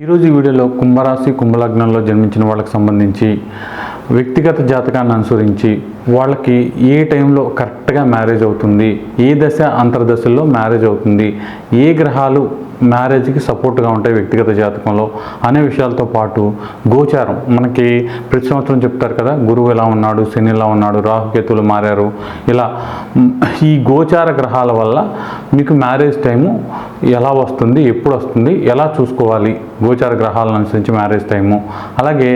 ఈరోజు వీడియోలో కుంభరాశి కుంభలగ్నంలో జన్మించిన వాళ్ళకి సంబంధించి వ్యక్తిగత జాతకాన్ని అనుసరించి వాళ్ళకి ఏ టైంలో కరెక్ట్గా మ్యారేజ్ అవుతుంది ఏ దశ అంతర్దశల్లో మ్యారేజ్ అవుతుంది ఏ గ్రహాలు మ్యారేజ్కి సపోర్ట్గా ఉంటాయి వ్యక్తిగత జాతకంలో అనే విషయాలతో పాటు గోచారం. మనకి ప్రతి సంవత్సరం చెప్తారు కదా గురువు ఎలా ఉన్నాడు శని ఎలా ఉన్నాడు రాహుకేతులు మారారు. ఇలా ఈ గోచార గ్రహాల వల్ల మీకు మ్యారేజ్ టైము ఎలా వస్తుంది ఎప్పుడు వస్తుంది ఎలా చూసుకోవాలి గోచార గ్రహాలను అనుసరించి మ్యారేజ్ టైము. అలాగే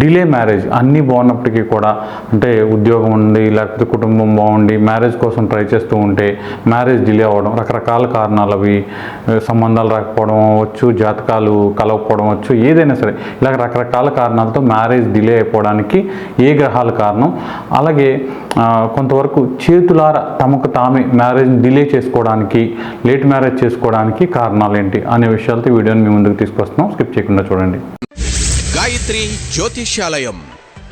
డిలే మ్యారేజ్ అన్నీ బాగున్నప్పటికీ కూడా అంటే ఉద్యోగం ఉండి లేకపోతే కుటుంబం బాగుండి మ్యారేజ్ కోసం ట్రై చేస్తూ ఉంటే మ్యారేజ్ డిలే అవ్వడం రకరకాల కారణాలు అవి సంబంధాలు రాకపోవడం అవ్వచ్చు జాతకాలు కలవకపోవడం అవ్వచ్చు ఏదైనా సరే. ఇలా రకరకాల కారణాలతో మ్యారేజ్ డిలే అయిపోవడానికి ఏ గ్రహాలు కారణం? అలాగే కొంతవరకు చేతులార తమకు తామే మ్యారేజ్ డిలే చేసుకోవడానికి లేట్ మ్యారేజ్ చేసుకోవడానికి కారణాలు ఏంటి అనే విషయాలతో వీడియోని మీ ముందుకు తీసుకొస్తున్నాం. స్కిప్ చేయకుండా చూడండి. గాయత్రి జ్యోతిష్యాలయం.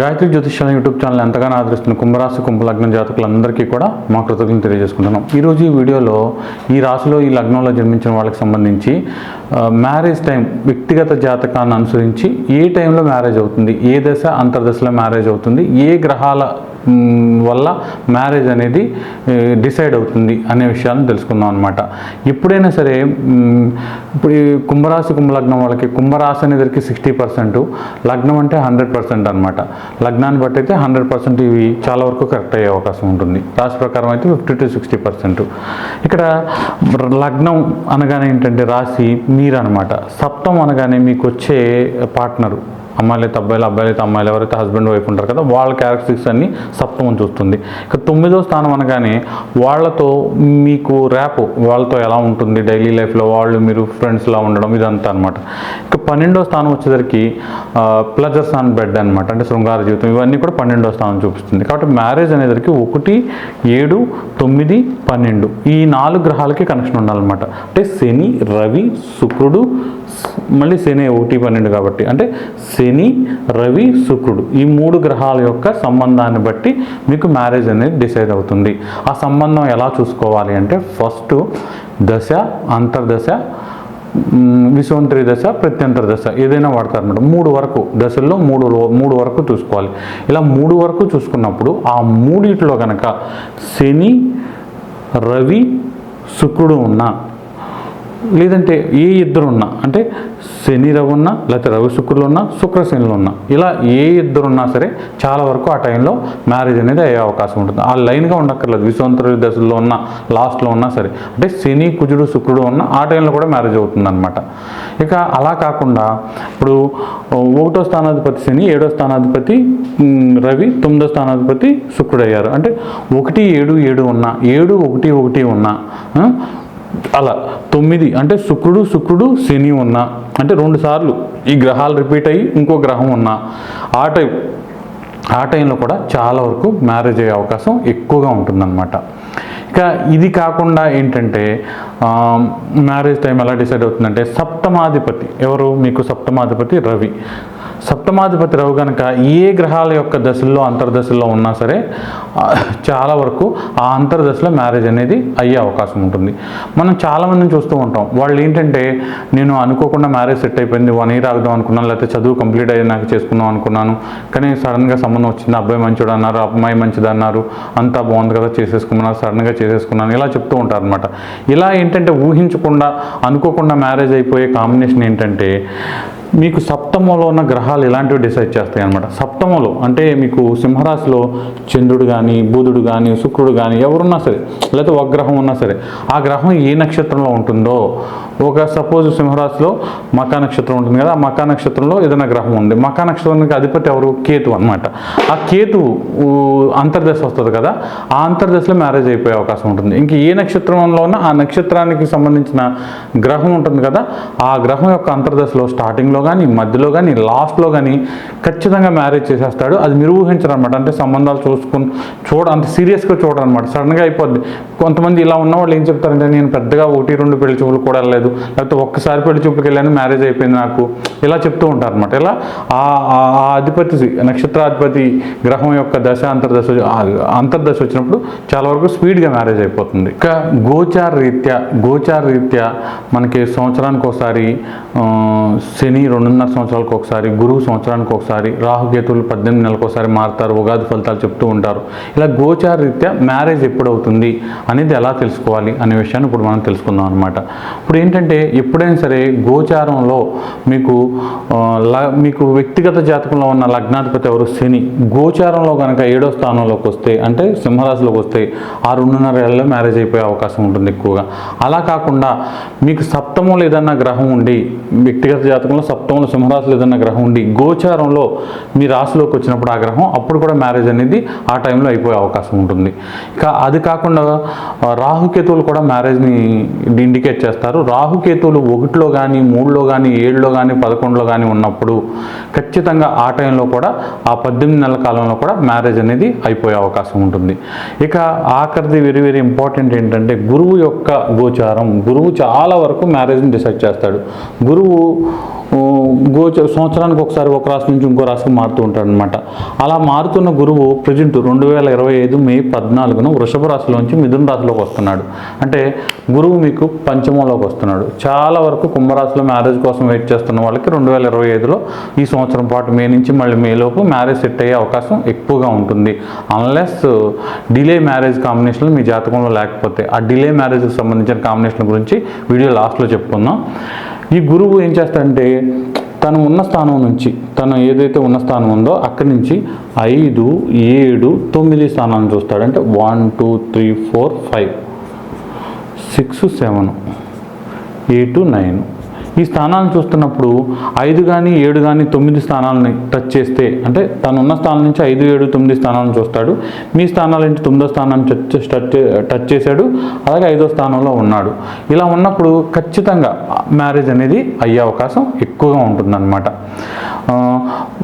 గాయత్రి జ్యోతిష్యాల యూట్యూబ్ ఛానల్ ఎంతగానో ఆదరిస్తున్న కుంభరాశి కుంభలగ్నం జాతకులందరికీ కూడా మా కృతజ్ఞతలు తెలియజేసుకుంటున్నాం. ఈరోజు ఈ వీడియోలో ఈ రాశిలో ఈ లగ్నంలో జన్మించిన వాళ్ళకి సంబంధించి మ్యారేజ్ టైం వ్యక్తిగత జాతకాన్ని అనుసరించి ఏ టైంలో మ్యారేజ్ అవుతుంది ఏ దశ అంతర్దశలో మ్యారేజ్ అవుతుంది ఏ గ్రహాల వల్ల మ్యారేజ్ అనేది డిసైడ్ అవుతుంది అనే విషయాలను తెలుసుకుందాం అనమాట ఎప్పుడైనా సరే ఇప్పుడు ఈ కుంభరాశి కుంభలగ్నం వాళ్ళకి కుంభరాశి అనేసరికి సిక్స్టీ పర్సెంట్ లగ్నం అంటే హండ్రెడ్ పర్సెంట్ అనమాట లగ్నాన్ని బట్టి అయితే హండ్రెడ్ పర్సెంట్ ఇవి చాలా వరకు కరెక్ట్ అయ్యే అవకాశం ఉంటుంది. రాశి ప్రకారం అయితే ఫిఫ్టీ టు సిక్స్టీ పర్సెంట్ ఇక్కడ లగ్నం అనగానే ఏంటంటే రాశి మీరు అనమాట సప్తం అనగానే మీకు వచ్చే పార్ట్నరు. అమ్మాయిలు అయితే అబ్బాయిలు అబ్బాయిలు అయితే అమ్మాయిలు ఎవరైతే హస్బెండ్ వైఫ్ ఉంటారు కదా వాళ్ళ క్యారెక్టరిస్టిక్స్ అన్ని సప్తమం చూస్తుంది. ఇక తొమ్మిదో స్థానం అనగానే వాళ్ళతో మీకు ర్యాప్ వాళ్ళతో ఎలా ఉంటుంది డైలీ లైఫ్లో వాళ్ళు మీరు ఫ్రెండ్స్లా ఉండడం ఇదంతా అనమాట ఇక పన్నెండో స్థానం వచ్చేసరికి ప్లజర్స్ ఆన్ బెడ్ అనమాట అంటే శృంగార జీవితం ఇవన్నీ కూడా పన్నెండో స్థానం చూపిస్తుంది. కాబట్టి మ్యారేజ్ అనేసరికి ఒకటి ఏడు తొమ్మిది పన్నెండు ఈ నాలుగు గ్రహాలకి కనెక్షన్ ఉండాలన్నమాట. అంటే శని రవి శుక్రుడు మళ్ళీ శని ఒకటి పన్నెండు కాబట్టి. అంటే శని రవి శుక్రుడు ఈ మూడు గ్రహాల యొక్క సంబంధాన్ని బట్టి మీకు మ్యారేజ్ అనేది డిసైడ్ అవుతుంది. ఆ సంబంధం ఎలా చూసుకోవాలి అంటే ఫస్ట్ దశ అంతర్దశ విశ్వంతరి దశ ప్రత్యంతర దశ ఏదైనా వాడతారు అనమాట మూడు వరకు దశల్లో మూడు మూడు వరకు చూసుకోవాలి. ఇలా మూడు వరకు చూసుకున్నప్పుడు ఆ మూడిట్లో కనుక శని రవి శుక్రుడు ఉన్న లేదంటే ఏ ఇద్దరు ఉన్నా అంటే శని రవి ఉన్నా లేకపోతే రవి శుక్రులు ఉన్నా శుక్ర శనులు ఉన్నా ఇలా ఏ ఇద్దరు ఉన్నా సరే చాలా వరకు ఆ టైంలో మ్యారేజ్ అనేది అయ్యే అవకాశం ఉంటుంది. ఆ లైన్గా ఉండక్కర్లేదు. విశ్వంతర దశలో ఉన్న లాస్ట్లో ఉన్నా సరే అంటే శని కుజుడు శుక్రుడు ఉన్న ఆ టైంలో కూడా మ్యారేజ్ అవుతుందన్నమాట. ఇక అలా కాకుండా ఇప్పుడు ఒకటో స్థానాధిపతి శని ఏడో స్థానాధిపతి రవి తొమ్మిదో స్థానాధిపతి శుక్రుడు అయ్యారు. అంటే ఒకటి ఏడు ఏడు ఉన్నా ఏడు ఒకటి ఒకటి ఉన్నా అలా తొమ్మిది అంటే శుక్రుడు శుక్రుడు శని ఉన్నా. అంటే రెండు సార్లు ఈ గ్రహాలు రిపీట్ అయ్యి ఇంకో గ్రహం ఉన్నా. ఆ టైం ఆ టైంలో కూడా చాలా వరకు మ్యారేజ్ అయ్యే అవకాశం ఎక్కువగా ఉంటుందన్నమాట. ఇక ఇది కాకుండా ఏంటంటే మ్యారేజ్ టైం ఎలా డిసైడ్ అవుతుందంటే సప్తమాధిపతి. ఎవరు? మీకు సప్తమాధిపతి రవి. సప్తమాధిపతి రావు కనుక ఏ గ్రహాల యొక్క దశల్లో అంతర్దశల్లో ఉన్నా సరే చాలా వరకు ఆ అంతర్దశలో మ్యారేజ్ అనేది అయ్యే అవకాశం ఉంటుంది. మనం చాలామందిని చూస్తూ ఉంటాం. వాళ్ళు ఏంటంటే నేను అనుకోకుండా మ్యారేజ్ సెట్ అయిపోయింది వన్ ఇయర్ ఆగుదాం అనుకున్నాను లేకపోతే చదువు కంప్లీట్ అయ్యాక చేసుకుందాం అనుకున్నాను కానీ సడన్గా సంబంధం వచ్చింది అబ్బాయి మంచిడు అన్నారు అమ్మాయి మంచిది అన్నారు అంతా బాగుంది కదా చేసేసుకున్నారు సడన్గా చేసేసుకున్నాను ఇలా చెప్తూ ఉంటారు అనమాట ఇలా ఏంటంటే ఊహించకుండా అనుకోకుండా మ్యారేజ్ అయిపోయే కాంబినేషన్ ఏంటంటే మీకు సప్తమంలో ఉన్న గ్రహాలు ఇలాంటివి డిసైడ్ చేస్తాయి అనమాట సప్తమంలో అంటే మీకు సింహరాశిలో చంద్రుడు కానీ బుధుడు కానీ శుక్రుడు కానీ ఎవరున్నా సరే లేకపోతే ఒక గ్రహం ఉన్నా సరే ఆ గ్రహం ఏ నక్షత్రంలో ఉంటుందో? ఒక సపోజ్ సింహరాశిలో మకా నక్షత్రం ఉంటుంది కదా ఆ మకా నక్షత్రంలో ఏదైనా గ్రహం ఉంది. మకా నక్షత్రానికి అధిపతి ఎవరు? కేతు అనమాట ఆ కేతు అంతర్దశ వస్తుంది కదా ఆ అంతర్దశలో మ్యారేజ్ అయిపోయే అవకాశం ఉంటుంది. ఇంక ఏ నక్షత్రంలో ఉన్నా ఆ నక్షత్రానికి సంబంధించిన గ్రహం ఉంటుంది కదా ఆ గ్రహం యొక్క అంతర్దశలో స్టార్టింగ్లో కానీ మధ్యలో కానీ లాస్ట్లో కానీ ఖచ్చితంగా మ్యారేజ్ చేసేస్తాడు. అది మీరు ఊహించరు అనమాట అంటే సంబంధాలు చూసుకుని చూడ అంత సీరియస్గా చూడరనమాట సడన్గా అయిపోద్ది. కొంతమంది ఇలా ఉన్న వాళ్ళు ఏం చెప్తారంటే నేను పెద్దగా ఒకటి రెండు పెళ్ళి చూపులు కూడా వెళ్ళలేదు. లేకపోతే ఒక్కసారి పెళ్ళి చూపులకు వెళ్ళాను మ్యారేజ్ అయిపోయింది నాకు. ఇలా చెప్తూ ఉంటారు అనమాట ఇలా ఆ అధిపతి నక్షత్రాధిపతి గ్రహం యొక్క దశ అంతర్దశ అంతర్దశ వచ్చినప్పుడు చాలా వరకు స్పీడ్గా మ్యారేజ్ అయిపోతుంది. ఇంకా గోచార రీత్యా గోచార రీత్యా మనకి సంవత్సరానికి ఒకసారి శని రెండున్నర సంవత్సరాలకు ఒకసారి గురువు సంవత్సరానికి ఒకసారి రాహుకేతువులు పద్దెనిమిది నెలలకు ఒకసారి మారుతారు ఉగాది ఫలితాలు చెప్తూ ఉంటారు. ఇలా గోచార రీత్యా మ్యారేజ్ ఎప్పుడవుతుంది అనేది ఎలా తెలుసుకోవాలి అనే విషయాన్ని ఇప్పుడు మనం తెలుసుకుందాం అనమాట ఇప్పుడు ఏంటంటే ఎప్పుడైనా సరే గోచారంలో మీకు ల- మీకు వ్యక్తిగత జాతకంలో ఉన్న లగ్నాధిపతి ఎవరు? శని. గోచారంలో కనుక ఏడో స్థానంలోకి వస్తే అంటే సింహరాశిలోకి వస్తే ఆ రెండున్నర ఏళ్ళలో మ్యారేజ్ అయిపోయే అవకాశం ఉంటుంది ఎక్కువగా. అలా కాకుండా మీకు సప్తమం లేదన్న గ్రహం ఉండి వ్యక్తిగత జాతకంలో సప్తమంలో సింహరాశిలో ఏదన్నా గ్రహం ఉండి గోచారంలో మీ రాశిలోకి వచ్చినప్పుడు ఆ గ్రహం అప్పుడు కూడా మ్యారేజ్ అనేది ఆ టైంలో అయిపోయే అవకాశం ఉంటుంది. ఇక అది కాకుండా రాహుకేతువులు కూడా మ్యారేజ్ని ఇండికేట్ చేస్తారు. రాహుకేతువులు ఒకటిలో కానీ మూడులో కానీ ఏడులో కానీ పదకొండులో కానీ ఉన్నప్పుడు ఖచ్చితంగా ఆ టైంలో కూడా ఆ పద్దెనిమిది నెలల కాలంలో కూడా మ్యారేజ్ అనేది అయిపోయే అవకాశం ఉంటుంది. ఇక ఆఖరిది వెరీ వెరీ ఇంపార్టెంట్ ఏంటంటే గురువు యొక్క గోచారం. గురువు చాలా వరకు మ్యారేజ్ని డిసైడ్ చేస్తాడు. గురువు గోచ సంవత్సరానికి ఒకసారి ఒక రాశి నుంచి ఇంకో రాశికి మారుతూ ఉంటాడు అనమాట అలా మారుతున్న గురువు ప్రజెంట్ రెండు వేల ఇరవై ఐదు మే పద్నాలుగున వృషభ రాశిలోంచి మిథున రాశిలోకి వస్తున్నాడు. అంటే గురువు మీకు పంచమంలోకి వస్తున్నాడు. చాలా వరకు కుంభరాశిలో మ్యారేజ్ కోసం వెయిట్ చేస్తున్న వాళ్ళకి రెండు వేల ఇరవై ఐదులో ఈ సంవత్సరం పాటు మే నుంచి మళ్ళీ మేలోపు మ్యారేజ్ సెట్ అయ్యే అవకాశం ఎక్కువగా ఉంటుంది. అన్లెస్ డిలే మ్యారేజ్ కాంబినేషన్లు మీ జాతకంలో లేకపోతే ఆ డిలే మ్యారేజ్కి సంబంధించిన కాంబినేషన్ గురించి వీడియో లాస్ట్లో చెప్పుకుందాం. ఈ గురువు ఏం చేస్తాడంటే తను ఉన్న స్థానం నుంచి తను ఏదైతే ఉన్న స్థానం ఉందో అక్కడి నుంచి ఐదు ఏడు తొమ్మిది స్థానాలను చూస్తాడు అంటే one two three four five six seven eight nine ఈ స్థానాలను చూస్తున్నప్పుడు ఐదు కానీ ఏడు కానీ తొమ్మిది స్థానాలని టచ్ చేస్తే అంటే తను ఉన్న స్థానం నుంచి ఐదు ఏడు తొమ్మిది స్థానాలను చూస్తాడు. మీ స్థానాల నుంచి తొమ్మిదో స్థానాన్ని టచ్ టచ్ టచ్ చేశాడు. అలాగే ఐదో స్థానంలో ఉన్నాడు. ఇలా ఉన్నప్పుడు ఖచ్చితంగా మ్యారేజ్ అనేది అయ్యే అవకాశం ఎక్కువగా ఉంటుందన్నమాట.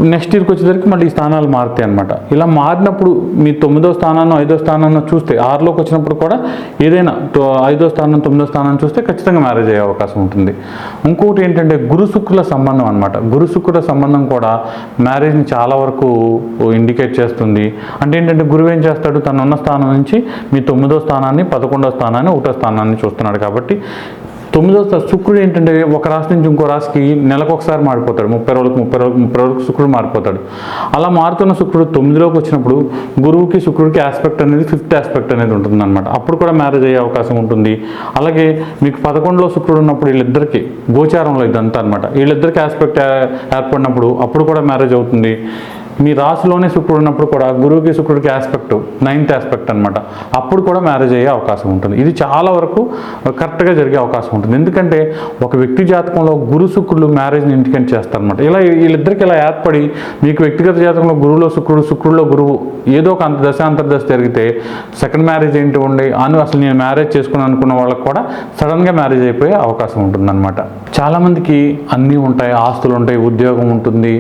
నెక్స్ట్ ఇయర్కి వచ్చేసరికి మళ్ళీ ఈ స్థానాలు మారుతాయి అనమాట ఇలా మారినప్పుడు మీ తొమ్మిదో స్థానాన్ని ఐదో స్థానాన్ని చూస్తే ఆరులోకి వచ్చినప్పుడు కూడా ఏదైనా తో- ఐదో స్థానం తొమ్మిదో స్థానం చూస్తే ఖచ్చితంగా మ్యారేజ్ అయ్యే అవకాశం ఉంటుంది. ఇంకొకటి ఏంటంటే గురు శుక్రుల సంబంధం అనమాట గురు శుక్రుల సంబంధం కూడా మ్యారేజ్ని చాలా వరకు ఇండికేట్ చేస్తుంది. అంటే ఏంటంటే గురువు ఏం చేస్తాడు? తను ఉన్న స్థానం నుంచి మీ తొమ్మిదో స్థానాన్ని పదకొండో స్థానాన్ని ఒకటో స్థానాన్ని చూస్తున్నాడు కాబట్టి తొమ్మిదో శుక్రుడు ఏంటంటే ఒక రాశి నుంచి ఇంకో రాశికి నెలకు ఒకసారి మారిపోతాడు. ముప్పై రోజులకు ముప్పై రోజులకు ముప్పై రోజులకు శుక్రుడు మారిపోతాడు. అలా మారుతున్న శుక్రుడు తొమ్మిదిలోకి వచ్చినప్పుడు గురువుకి శుక్రుడికి ఆస్పెక్ట్ అనేది ఫిఫ్త్ ఆస్పెక్ట్ అనేది ఉంటుంది అనమాట అప్పుడు కూడా మ్యారేజ్ అయ్యే అవకాశం ఉంటుంది. అలాగే మీకు పదకొండులో శుక్రుడు ఉన్నప్పుడు వీళ్ళిద్దరికి గోచారంలో ఇదంతా అనమాట వీళ్ళిద్దరికి ఆస్పెక్ట్ ఏర్పడినప్పుడు అప్పుడు కూడా మ్యారేజ్ అవుతుంది. మీ రాశిలోనే శుక్రుడు ఉన్నప్పుడు కూడా గురువుకి శుక్రుడికి ఆస్పెక్ట్ నైన్త్ ఆస్పెక్ట్ అనమాట అప్పుడు కూడా మ్యారేజ్ అయ్యే అవకాశం ఉంటుంది. ఇది చాలా వరకు కరెక్ట్గా జరిగే అవకాశం ఉంటుంది. ఎందుకంటే ఒక వ్యక్తి జాతకంలో గురు శుక్రులు మ్యారేజ్ని ఇండికేట్ చేస్తారనమాట ఇలా వీళ్ళిద్దరికి ఇలా ఏర్పడి మీకు వ్యక్తిగత జాతకంలో గురువులో శుక్రుడు శుక్రుడులో గురువు ఏదో ఒక అంత దశ అంతర్దశ జరిగితే సెకండ్ మ్యారేజ్ ఏంటి ఉండి అని అసలు నేను మ్యారేజ్ చేసుకుని అనుకున్న వాళ్ళకి కూడా సడన్గా మ్యారేజ్ అయిపోయే అవకాశం ఉంటుందన్నమాట. చాలామందికి అన్నీ ఉంటాయి ఆస్తులు ఉంటాయి ఉద్యోగం ఉంటుంది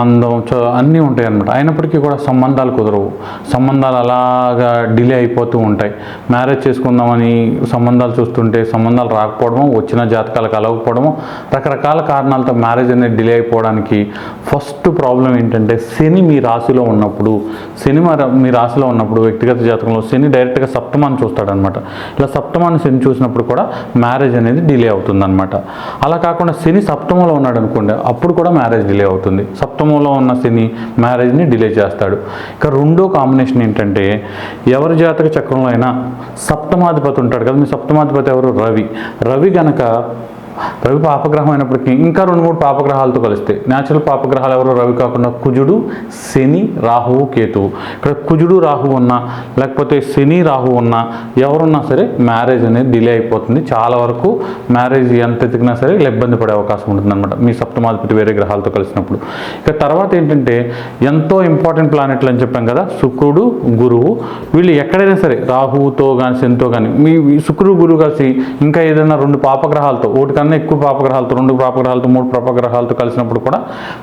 అందం చో అన్నీ ఉంటాయి అనమాట అయినప్పటికీ కూడా సంబంధాలు కుదరవు. సంబంధాలు అలాగా డిలే అయిపోతూ ఉంటాయి. మ్యారేజ్ చేసుకుందామని సంబంధాలు చూస్తుంటే సంబంధాలు రాకపోవడము వచ్చిన జాతకాలకు అలవకపోవడము రకరకాల కారణాలతో మ్యారేజ్ అనేది డిలే అయిపోవడానికి ఫస్ట్ ప్రాబ్లం ఏంటంటే శని మీ రాశిలో ఉన్నప్పుడు శని మీ రాశిలో ఉన్నప్పుడు వ్యక్తిగత జాతకంలో శని డైరెక్ట్గా సప్తమాన్ని చూస్తాడనమాట ఇలా సప్తమాన్ని శని చూసినప్పుడు కూడా మ్యారేజ్ అనేది డిలే అవుతుందన్నమాట. అలా కాకుండా శని సప్తమంలో ఉన్నాడు అనుకోండి అప్పుడు కూడా మ్యారేజ్ డిలే అవుతుంది. సప్తమంలో ఉన్న శని మ్యారేజ్ని డిలే చేస్తాడు. ఇక రెండో కాంబినేషన్ ఏంటంటే ఎవరి జాతక చక్రంలో అయినా సప్తమాధిపతి ఉంటాడు కదా మీ సప్తమాధిపతి ఎవరు? రవి. రవి గనక రవి పాపగ్రహం అయినప్పటికీ ఇంకా రెండు మూడు పాపగ్రహాలతో కలిస్తే న్యాచురల్ పాపగ్రహాలు ఎవరు రవి కాకుండా కుజుడు శని రాహువు కేతువు. ఇక్కడ కుజుడు రాహువు ఉన్నా లేకపోతే శని రాహువు ఉన్నా ఎవరున్నా సరే మ్యారేజ్ అనేది డిలే అయిపోతుంది. చాలా వరకు మ్యారేజ్ ఎంత ఎతికినా సరే ఇలా ఇబ్బంది పడే అవకాశం ఉంటుంది అనమాట మీ సప్తమాధిపతి వేరే గ్రహాలతో కలిసినప్పుడు. ఇక తర్వాత ఏంటంటే ఎంతో ఇంపార్టెంట్ ప్లానెట్లు అని చెప్పాం కదా శుక్రుడు గురువు. వీళ్ళు ఎక్కడైనా సరే రాహువుతో కానీ శనితో కానీ మీ శుక్రుడు గురువు కలిసి ఇంకా ఏదైనా రెండు పాపగ్రహాలతో ఒకటి కన్నా ఎక్కువ పాపగ్రహాలతో రెండు పాపగ్రహాలతో మూడు పాపగ్రహాలతో కలిసినప్పుడు కూడా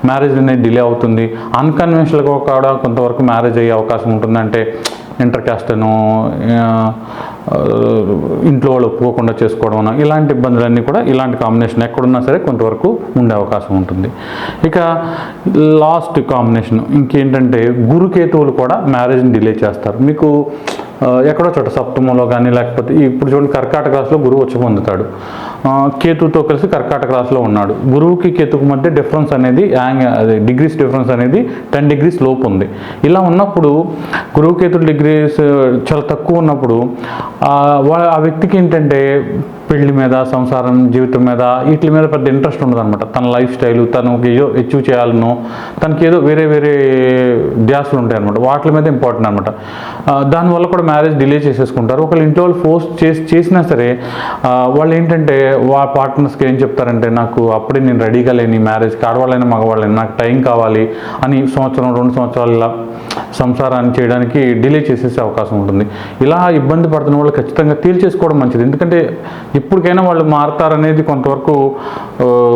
మ్యారేజ్ అనేది డిలే అవుతుంది. అన్కన్వెన్షనల్గా కూడా కొంతవరకు మ్యారేజ్ అయ్యే అవకాశం ఉంటుంది అంటే ఇంటర్ క్యాస్ట్ను ఇంట్లో వాళ్ళు ఒప్పుకోకుండా చేసుకోవడం ఇలాంటి ఇబ్బందులన్నీ కూడా ఇలాంటి కాంబినేషన్ ఎక్కడున్నా సరే కొంతవరకు ఉండే అవకాశం ఉంటుంది. ఇక లాస్ట్ కాంబినేషన్ ఇంకేంటంటే గురుకేతువులు కూడా మ్యారేజ్ని డిలే చేస్తారు. మీకు ఎక్కడో చోట సప్తమంలో కానీ లేకపోతే ఇప్పుడు చూడండి కర్కాటక రాశిలో గురువు వచ్చి పొందుతాడు. కేతుతో కలిసి కర్కాటక రాశిలో ఉన్నాడు. గురువుకి కేతుకు మధ్య డిఫరెన్స్ అనేది యాంగ్ అది డిగ్రీస్ డిఫరెన్స్ అనేది టెన్ డిగ్రీస్ లోపు ఉంది. ఇలా ఉన్నప్పుడు గురువు కేతుడు డిగ్రీస్ చాలా తక్కువ ఉన్నప్పుడు ఆ, వ్యక్తికి ఏంటంటే పెళ్ళి మీద సంసారం జీవితం మీద వీటి మీద పెద్ద ఇంట్రెస్ట్ ఉండదనమాట తన లైఫ్ స్టైల్ తను ఏదో అచీవ్ చేయాలనో తనకి ఏదో వేరే వేరే ధ్యాసలు ఉంటాయి అనమాట వాటి మీద ఇంపార్టెంట్ అనమాట దానివల్ల కూడా మ్యారేజ్ డిలే చేసేసుకుంటారు. ఒకళ్ళు ఇంట్లో వాళ్ళు ఫోర్స్ చేసి చేసినా సరే వాళ్ళు ఏంటంటే వా పార్ట్నర్స్కి ఏం చెప్తారంటే నాకు అప్పుడే నేను రెడీగా లేని మ్యారేజ్కి ఆడవాళ్ళైనా మగవాళ్ళైనా నాకు టైం కావాలి అని సంవత్సరం రెండు సంవత్సరాలు ఇలా సంసారాన్ని చేయడానికి డిలే చేసేసే అవకాశం ఉంటుంది. ఇలా ఇబ్బంది పడుతున్న వాళ్ళు ఖచ్చితంగా తీర్చేసుకోవడం మంచిది. ఎందుకంటే ఇప్పటికైనా వాళ్ళు మారతారనేది కొంతవరకు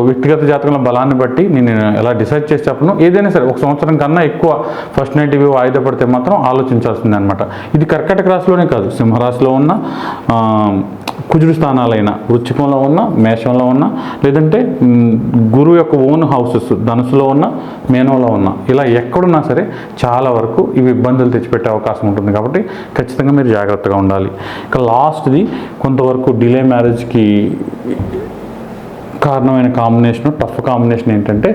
వ్యక్తిగత జాతకంలో బలాన్ని బట్టి నేను ఎలా డిసైడ్ చేసి చెప్పను. ఏదైనా సరే ఒక సంవత్సరం కన్నా ఎక్కువ ఫస్ట్ నైట్ ఇవి వాయిదా పడితే మాత్రం ఆలోచించాల్సిందే అనమాట ఇది కర్కటక రాశిలోనే కాదు. సింహరాశిలో ఉన్న కుజుడు స్థానాలైన వృచ్చికంలో ఉన్న మేషంలో ఉన్న లేదంటే గురువు యొక్క ఓన్ హౌసెస్ ధనుసులో ఉన్న మేనంలో ఉన్న ఇలా ఎక్కడున్నా సరే చాలా వరకు ఇవి ఇబ్బందులు తెచ్చిపెట్టే అవకాశం ఉంటుంది కాబట్టి ఖచ్చితంగా మీరు జాగ్రత్తగా ఉండాలి. ఇక లాస్ట్ది కొంతవరకు డిలే మ్యారేజ్కి కారణమైన కాంబినేషన్ టఫ్ కాంబినేషన్ ఏంటంటే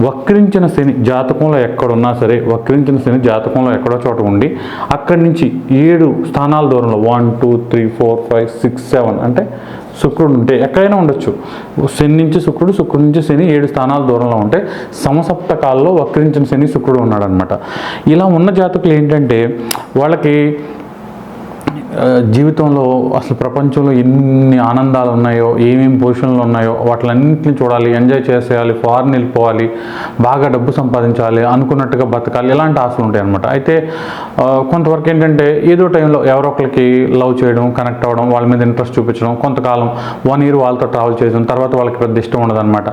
వక్రించిన శని జాతకంలో ఎక్కడున్నా సరే వక్రించిన శని జాతకంలో ఎక్కడో చోట ఉండి అక్కడి నుంచి ఏడు స్థానాల దూరంలో one two three four five six seven అంటే శుక్రుడు ఉంటే ఎక్కడైనా ఉండొచ్చు. శని నుంచి శుక్రుడు శుక్రుడు నుంచి శని ఏడు స్థానాల దూరంలో ఉంటే సమసప్తకాల్లో వక్రించిన శని శుక్రుడు ఉన్నాడనమాట ఇలా ఉన్న జాతకులు ఏంటంటే వాళ్ళకి జీవితంలో అసలు ప్రపంచంలో ఎన్ని ఆనందాలు ఉన్నాయో ఏమేమి పొజిషన్లు ఉన్నాయో వాటిలన్నింటిని చూడాలి ఎంజాయ్ చేసేయాలి ఫారెన్ వెళ్ళిపోవాలి బాగా డబ్బు సంపాదించాలి అనుకున్నట్టుగా బతకాలి ఇలాంటి ఆశలు ఉంటాయి అనమాట అయితే కొంతవరకు ఏంటంటే ఏదో టైంలో ఎవరో ఒకరికి లవ్ చేయడం కనెక్ట్ అవ్వడం వాళ్ళ మీద ఇంట్రెస్ట్ చూపించడం కొంతకాలం వన్ ఇయర్ వాళ్ళతో ట్రావెల్ చేయడం తర్వాత వాళ్ళకి పెద్ద ఇష్టం ఉండదన్నమాట.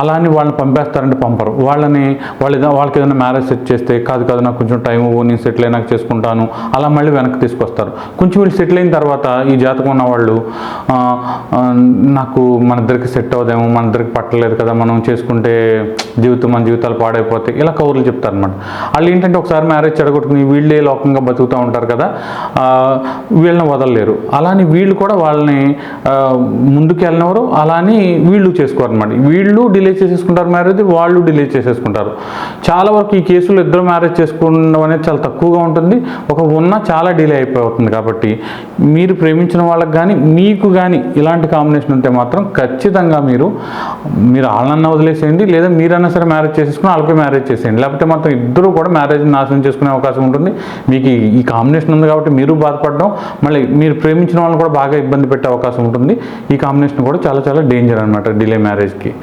అలా అని వాళ్ళని పంపేస్తారంటే పంపరు. వాళ్ళని వాళ్ళు వాళ్ళకి ఏదైనా మ్యారేజ్ సెట్ చేస్తే కాదు కాదు నాకు కొంచెం టైం నేను సెటిల్ అయినాక చేసుకుంటాను అలా మళ్ళీ వెనక్కి తీసుకొస్తారు. కొంచెం వీళ్ళు సెటిల్ అయిన తర్వాత ఈ జాతకం ఉన్న వాళ్ళు నాకు మన ఇద్దరికి సెట్ అవ్వదేమో మన ఇద్దరికి పట్టలేదు కదా మనం చేసుకుంటే జీవితం మన జీవితాలు పాడైపోతాయి ఇలా కౌరులు చెప్తారు అనమాట వాళ్ళు ఏంటంటే ఒకసారి మ్యారేజ్ చెడగొట్టుకుని వీళ్ళే లోకంగా బతుకుతూ ఉంటారు కదా వీళ్ళని వదలలేరు. అలానే వీళ్ళు కూడా వాళ్ళని ముందుకు వెళ్ళినవారు అలానే వీళ్ళు చేసుకోరు అనమాట వీళ్ళు డిలే చేసేసుకుంటారు మ్యారేజ్ వాళ్ళు డిలే చేసేసుకుంటారు. చాలా వరకు ఈ కేసులు ఇద్దరు మ్యారేజ్ చేసుకోవడం అనేది చాలా తక్కువగా ఉంటుంది. ఒక ఉన్న చాలా డిలే అయిపోతుంది కాబట్టి మీరు ప్రేమించిన వాళ్ళకి కానీ మీకు కానీ ఇలాంటి కాంబినేషన్ ఉంటే మాత్రం ఖచ్చితంగా మీరు మీరు వాళ్ళన్నా వదిలేసేయండి లేదా మీరన్నా సరే మ్యారేజ్ చేసేసుకుని వాళ్ళకి మ్యారేజ్ చేసేయండి. లేకపోతే మాత్రం ఇద్దరు కూడా మ్యారేజ్ నాశనం చేసుకునే అవకాశం ఉంటుంది. మీకు ఈ- ఈ కాంబినేషన్ ఉంది కాబట్టి మీరు బాధపడడం మళ్ళీ మీరు ప్రేమించిన వాళ్ళని కూడా బాగా ఇబ్బంది పెట్టే అవకాశం ఉంటుంది. ఈ కాంబినేషన్ కూడా చాలా చాలా డేంజర్ అనమాట డిలే మ్యారేజ్కి